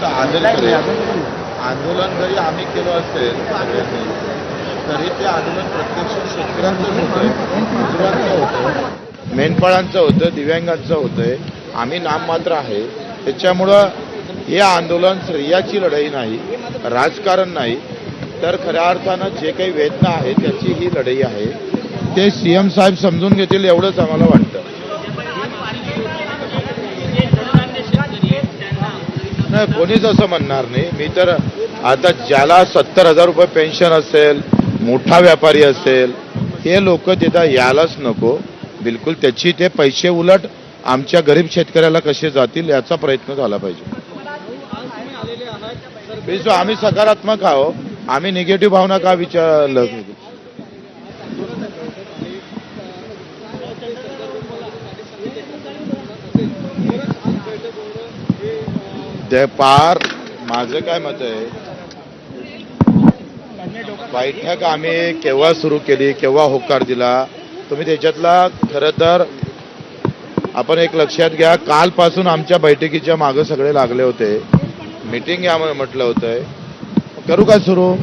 आदर करेल आंदोलन जरी आम्ही केलं असेल सगळ्यांनी तरी ते आंदोलन प्रत्यक्ष शेतकऱ्यांचं होतंय मजुरांचं होतं. मेंढपाळांचं होतं दिव्यांगांचं होतंय आम्ही नाममात्र आहे. त्याच्यामुळं हे आंदोलन स्त्रियाची लढाई नाही राजकारण नाही. तर खऱ्या अर्थानं जे काही वेदना आहे त्याची ही लढाई आहे. ते सीएम साहेब समजून घेतील एवढंच आम्हाला वाटतं. नाही कोणीच असं म्हणणार नाही. मी तर आता ज्याला सत्तर हजार रुपये पेन्शन असेल मोठा व्यापारी असेल हे लोक तिथं यायलाच नको. बिलकुल त्याची ते पैसे उलट आमच्या गरीब शेतकऱ्याला कसे जातील याचा प्रयत्न झाला पाहिजे. आम्ही सकारात्मक आहो आम्ही निगेटिव्ह भावना का विचारलं? ते पार माझं काय मत आहे? बैठक आम्ही केव्हा सुरू केली केव्हा होकार दिला? तुम्ही त्याच्यातला खरं तर आपण एक लक्षात घ्या कालपासून आमच्या बैठकीच्या मागं सगळे लागले होते. मीटिंग यामुळे म्हटलं होतं करू का सुरू?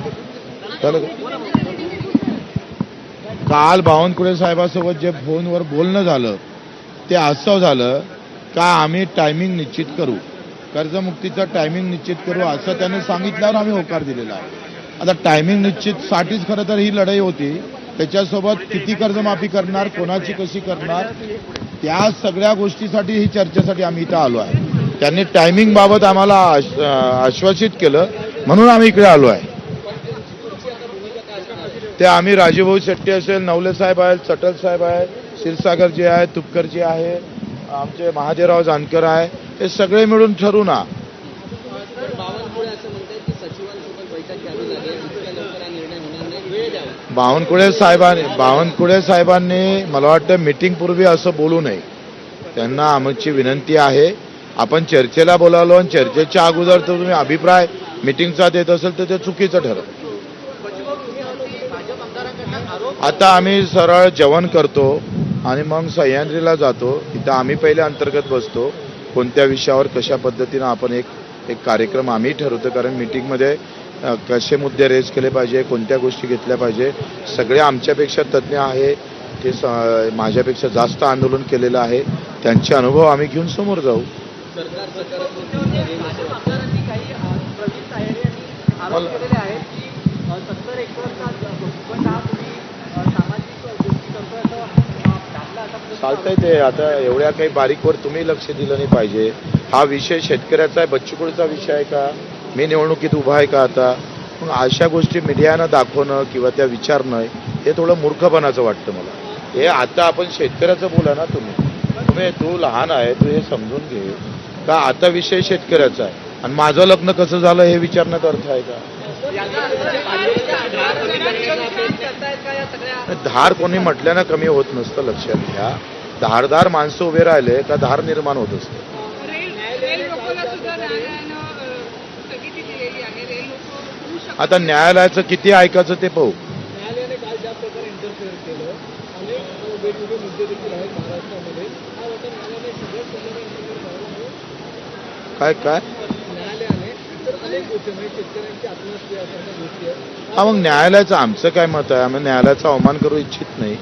काल बावनकुळे साहेबासोबत जे फोनवर बोलणं झालं ते असं झालं. का आम्ही टायमिंग निश्चित करू? कर्जमुक्तीचं टायमिंग निश्चित करू असं त्याने सांगितल्यावर आम्ही होकार दिलेला आहे. आता टायमिंग निश्चितसाठीच खरं तर ही लढाई होती. त्याच्यासोबत किती कर्जमाफी करणार कोणाची कशी करणार त्या सगळ्या गोष्टीसाठी ही चर्चेसाठी आम्ही इथं आलो आहे. त्यांनी टायमिंग बाबत आम्हाला आश्वासित केलं. म्हणून आम्ही इकडे आलो आहे. ते आम्ही राजूभाऊ शेट्टी असेल नवले साहेब आहेत चटल साहेब आहेत क्षीरसागरजी आहे तुपकरजी आहे आमचे महादेवराव जानकर आहे हे सगळे मिळून ठरू ना. बावनकुळे साहेबांनी बावनकुळे साहेबांनी मला वाटतं मीटिंगपूर्वी असं बोलू नये. त्यांना आमची विनंती आहे. आपण चर्चेला बोलावलो आणि चर्चेच्या अगोदर तर तुम्ही अभिप्राय मिटिंगचा देत असेल तर ते चुकीचं ठरत आता आम्ही सरळ जेवण करतो आणि मग सह्याद्रीला जातो. तिथं आम्ही पहिले अंतर्गत बसतो. कोणत्या विषयावर कशा पद्धतीनं आपण एक एक कार्यक्रम आम्ही ठरवतो? कारण मिटिंगमध्ये कसे मुद्दे रेज केले पाहिजे कोणत्या गोष्टी घेतल्या पाहिजे सगळे आमच्यापेक्षा तज्ज्ञ आहे. ते स- माझ्यापेक्षा जास्त आंदोलन केलेलं आहे. त्यांचे अनुभव आम्ही घेऊन समोर जाऊ. सरकार चालतंय ते. आता एवढ्या काही बारीकवर तुम्ही लक्ष दिलं नाही पाहिजे. हा विषय शेतकऱ्याचा आहे बच्चूकडचा विषय आहे का? मी निवडणुकीत उभा आहे का आता? मग अशा गोष्टी मीडियानं दाखवणं किंवा त्या विचारणं हे थोडं मूर्खपणाचं वाटतं मला. हे आता आपण शेतकऱ्याचं बोला ना तुम्ही. तुम्ही तू लहान आहे तू हे समजून घे. का आता विषय शेतकऱ्याचा आहे? आणि माझं लग्न कसं झालं हे विचारण्यात अर्थ आहे का? धार कोणी म्हटल्यानं कमी होत नसतं लक्षात घ्या. धारदार माणसं उभे राहिले का धार निर्माण होत असतं. आता न्यायालयाचं किती ऐकायचं ते पाहू. काय काय? हा मग न्यायालयाचं आमचं काय मत आहे? आम्ही न्यायालयाचा अवमान करू इच्छित नाही.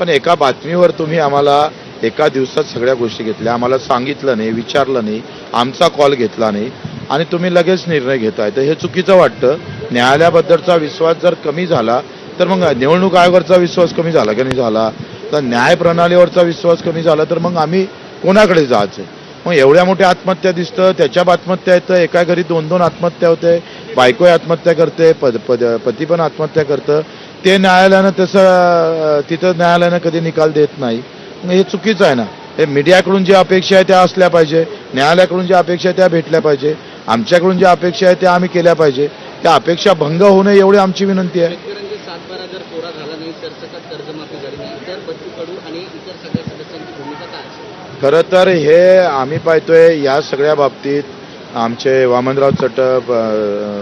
पण एका बातमीवर तुम्ही आम्हाला एका दिवसात सगळ्या गोष्टी घेतल्या. आम्हाला सांगितलं नाही विचारलं नाही आमचा कॉल घेतला नाही. आणि तुम्ही लगेच निर्णय घेताय. तर हे चुकीचं वाटतं. न्यायालयाबद्दलचा विश्वास जर कमी झाला तर मग निवडणूक आयोगावरचा विश्वास कमी झाला की नाही झाला? तर न्याय प्रणालीवरचा विश्वास कमी झाला तर मग आम्ही कोणाकडे जायचं? मग एवढ्या मोठ्या आत्महत्या दिसतं त्याच्या आत्महत्या येतं एका घरी दोन दोन आत्महत्या होते बायको आत्महत्या करते पद पद पती पण आत्महत्या करतं. ते न्यायालयानं तसं तिथं न्यायालयानं कधी निकाल देत नाही. हे चुकीचं आहे ना. हे मीडियाकडून ज्या अपेक्षा आहे त्या असल्या पाहिजे न्यायालयाकडून ज्या अपेक्षा आहे त्या भेटल्या पाहिजे आमच्याकडून ज्या अपेक्षा आहे त्या आम्ही केल्या पाहिजे. त्या अपेक्षा भंग होणे एवढी आमची विनंती आहे शेतकऱ्यांचे सातबारा जर कोरा झाला नाही सरसकट कर्जमाफी झाली नाही तर बच्चू कडू आणि इतर सगळ्या सदस्यांची भूमिका काय असेल खरं तर हे आम्ही पाहतोय या सगळ्या बाबतीत आमचे वामनराव चटप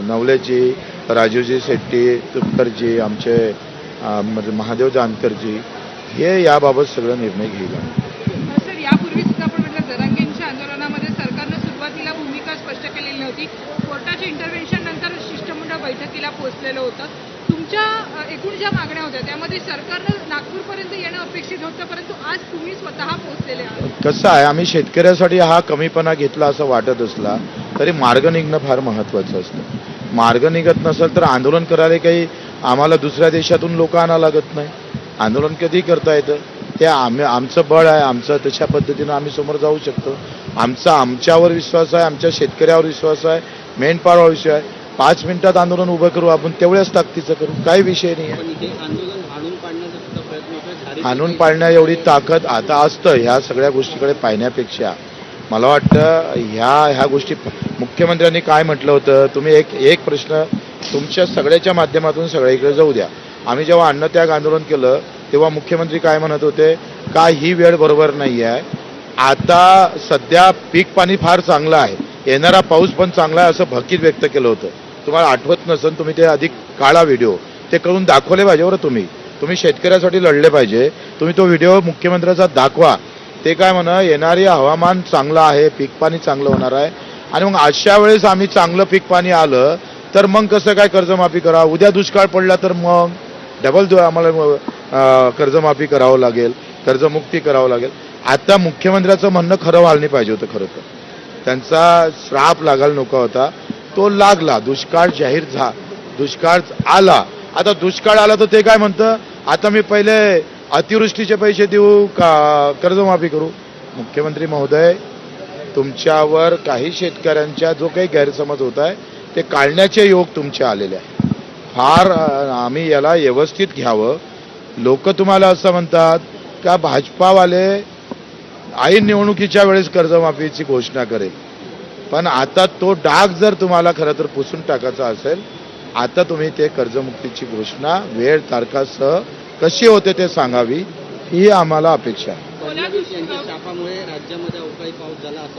नवलेजी राजूजी शेट्टी तुपकरजी आमचे म्हणजे महादेव जानकरजी हे याबाबत सगळं निर्णय घेईल कोर्टाच्या इंटरव्हेन्शन नंतर शिष्टमंडळ बैठकीला पोहोचलेलं होतं. तुमच्या एकूण ज्या मागण्या होत्या त्यामध्ये सरकारनं नागपूरपर्यंत येणं अपेक्षित होतं परंतु आज तुम्ही स्वतः पोहोचलेले आहात. कसं आहे आम्ही शेतकऱ्यासाठी हा कमीपणा घेतला असं वाटत असला तरी मार्ग निघणं फार महत्वाचं असतं. मार्ग निघत नसेल तर आंदोलन करायला काही आम्हाला दुसऱ्या देशातून लोक आणा लागत नाही. आंदोलन कधी करता येतं? ते आम्ही आमचं बळ आहे आमचं तशा पद्धतीनं आम्ही समोर जाऊ शकतो. आमचा आमच्यावर विश्वास आहे आमच्या शेतकऱ्यावर विश्वास आहे मेंढपाळावर विश्वास आहे. पाच मिनिटात आंदोलन उभं करू आपण तेवढ्याच ताकदीचं करू. काही विषय नाही. आणून पाडण्या एवढी ताकद आता असतं ह्या सगळ्या गोष्टीकडे पाहण्यापेक्षा. मला वाटतं ह्या ह्या गोष्टी मुख्यमंत्र्यांनी काय म्हटलं होतं? तुम्ही एक एक प्रश्न तुमच्या सगळ्याच्या माध्यमातून सगळीकडे जाऊ द्या. आम्ही जेव्हा अन्नत्याग आंदोलन केलं तेव्हा मुख्यमंत्री काय म्हणत होते? का ही वेळ बरोबर नाही आहे आता सध्या पीक पाणी फार चांगलं आहे. येणारा पाऊस पण चांगला आहे असं भकीत व्यक्त केलं होतं. तुम्हाला आठवत नसेल तुम्ही ते अधिक काळा व्हिडिओ ते करून दाखवले पाहिजे बरं तुम्ही. तुम्ही शेतकऱ्यासाठी लढले पाहिजे. तुम्ही तो व्हिडिओ मुख्यमंत्र्याचा दाखवा. ते काय म्हणा येणारी हवामान चांगलं आहे पीक पाणी चांगलं होणार आहे. आणि मग अशा वेळेस आम्ही चांगलं पीक पाणी आलं तर मग कसं काय कर्जमाफी करा? उद्या दुष्काळ पडला तर मग? डबल दु आम्हाला कर्जमाफी करावं लागेल कर्जमुक्ती करावं लागेल. आता मुख्यमंत्र्याचं म्हणणं खरं व्हायला पाहिजे होतं खरं तर. त्यांचा श्राप लागायला नको होता. तो लागला दुष्काळ जाहीर झा दुष्काळ आला. आता दुष्काळ आला तर ते काय म्हणतं? आता मी पहिले अतिवृष्टीचे पैसे देऊ का? कर्जमाफी करू? मुख्यमंत्री महोदय तुमच्यावर काही शेतकऱ्यांच्या जो काही गैरसमज होत आहे ते काढण्याचे योग तुमचे आलेले आहे. फार आम्ही याला व्यवस्थित घ्यावं. लोक तुम्हाला असं म्हणतात का भाजपावाले ऐन निवडणुकीच्या वेळेस कर्जमाफीची घोषणा करेल. पण आता तो डाग जर तुम्हाला खरं तर पुसून टाकायचा असेल आता तुम्ही ते कर्जमुक्तीची घोषणा वेळ तारखासह कशी होते ते सांगावी ही आम्हाला अपेक्षा आहे.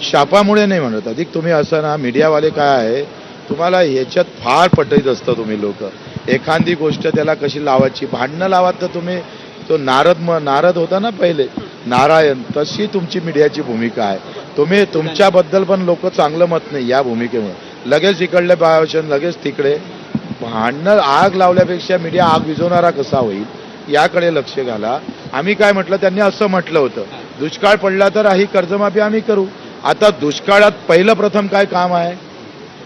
शापामुळे नाही म्हणत. अधिक तुम्ही असं ना मीडियावाले काय आहे तुम्हाला ह्याच्यात फार पटत असतं तुम्ही लोक. एखादी गोष्ट त्याला कशी लावायची भांडणं लावात तर तुम्ही तो नारद म नारद होता ना पहिले. नारायण तशी तुमची मीडियाची भूमिका आहे. तुम्ही तुमच्याबद्दल पण लोक चांगलं मत नाही या भूमिकेमुळे. लगेच इकडले बायोशन लगेच तिकडे. भांडणं आग लावल्यापेक्षा मीडिया आग विझवणारा कसा होईल याकडे लक्ष घाला. आम्ही काय म्हटलं त्यांनी असं म्हटलं होतं. दुष्काळ पडला तर ही कर्जमाफी आम्ही करू. आता दुष्काळात पहिलं प्रथम काय काम आहे?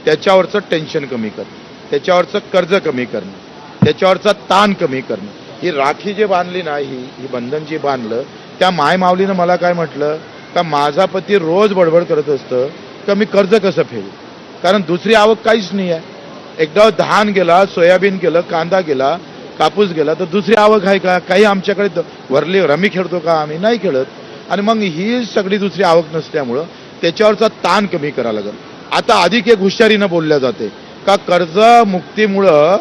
त्याच्यावरचं टेन्शन कमी करणं. त्याच्यावरचं कर्ज कमी करणं. त्याच्यावरचा ताण कमी करणं. ही राखी जी बांधली ना ही ही बंधन जी बांधलं त्या माय मावलीनं मला काय म्हटलं? का माझा पती रोज बडबड करत असतं का मी कर्ज कसं फेडू? कारण दुसरी आवक काहीच नाही आहे एकदा धान गेला सोयाबीन गेलं कांदा गेला कापूस गेला तर दुसरी आवक आहे का? काही आमच्याकडे द- वरली रमी खेळतो का आम्ही? नाही खेळत. आणि मग ही सगळी दुसरी आवक नसल्यामुळं त्याच्यावरचा ताण कमी करावा लागेल. आता अधिक एक हुशारीनं बोलल्या जाते का कर्जमुक्तीमुळं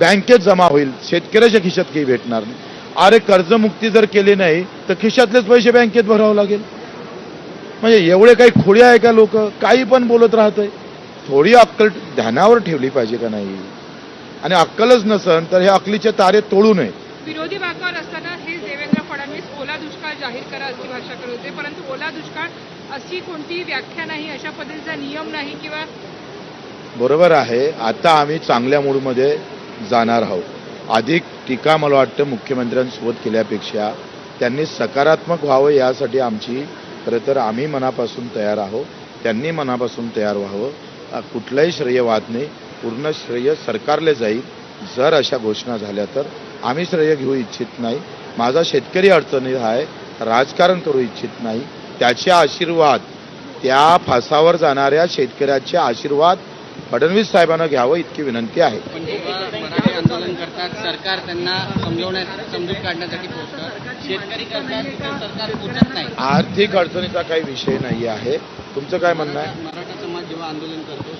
बँकेत जमा होईल शेतकऱ्याच्या खिशात काही भेटणार नाही. अरे कर्जमुक्ती जर केली नाही तर खिशातलेच पैसे बँकेत भरावं लागेल. म्हणजे एवढे काही खोडी आहे का लोक? काही पण बोलत राहतंय. थोडी अक्कल ध्यानावर ठेवली पाहिजे का नाही? आणि अक्कलच नसन तर हे अकलीचे तारे तोडू नये. विरोधी बाकावर असताना हे देवेंद्र फडणवीस ओला दुष्काळ जाहीर करा अशी भाषा करत होते परंतु ओला दुष्काळ अशी कोणती व्याख्या नाही अशा पद्धतीचा नियम नाही किंवा बरोबर आहे. आता आम्ही चांगल्या मूडमध्ये जाणार आहोत. अधिक टीका मला वाटतं मुख्यमंत्र्यांसोबत केल्यापेक्षा त्यांनी सकारात्मक व्हावं यासाठी आमची खरं तर आम्ही मनापासून तयार आहोत. त्यांनी मनापासून तयार व्हावं. कुठलंही श्रेय वाद नाही. पूर्ण श्रेय सरकारले जाईल. जर अशा घोषणा झाल्या तर आम्ही श्रेय घेऊ इच्छित नाही. माझा शेतकरी अडचणीत आहे. राजकारण करू इच्छित नाही. त्याचे आशीर्वाद त्या फासावर जाणाऱ्या शेतकऱ्याचे आशीर्वाद फडणवीस साहेबांना घ्यावं इतकी विनंती आहे. पण जेव्हा मराठे आंदोलन करतात सरकार त्यांना समजूत काढण्यासाठी शेतकरी आर्थिक अडचणीचा काही विषय नाही आहे. तुमचं काय म्हणणं आहे? मराठा समाज जेव्हा आंदोलन करतो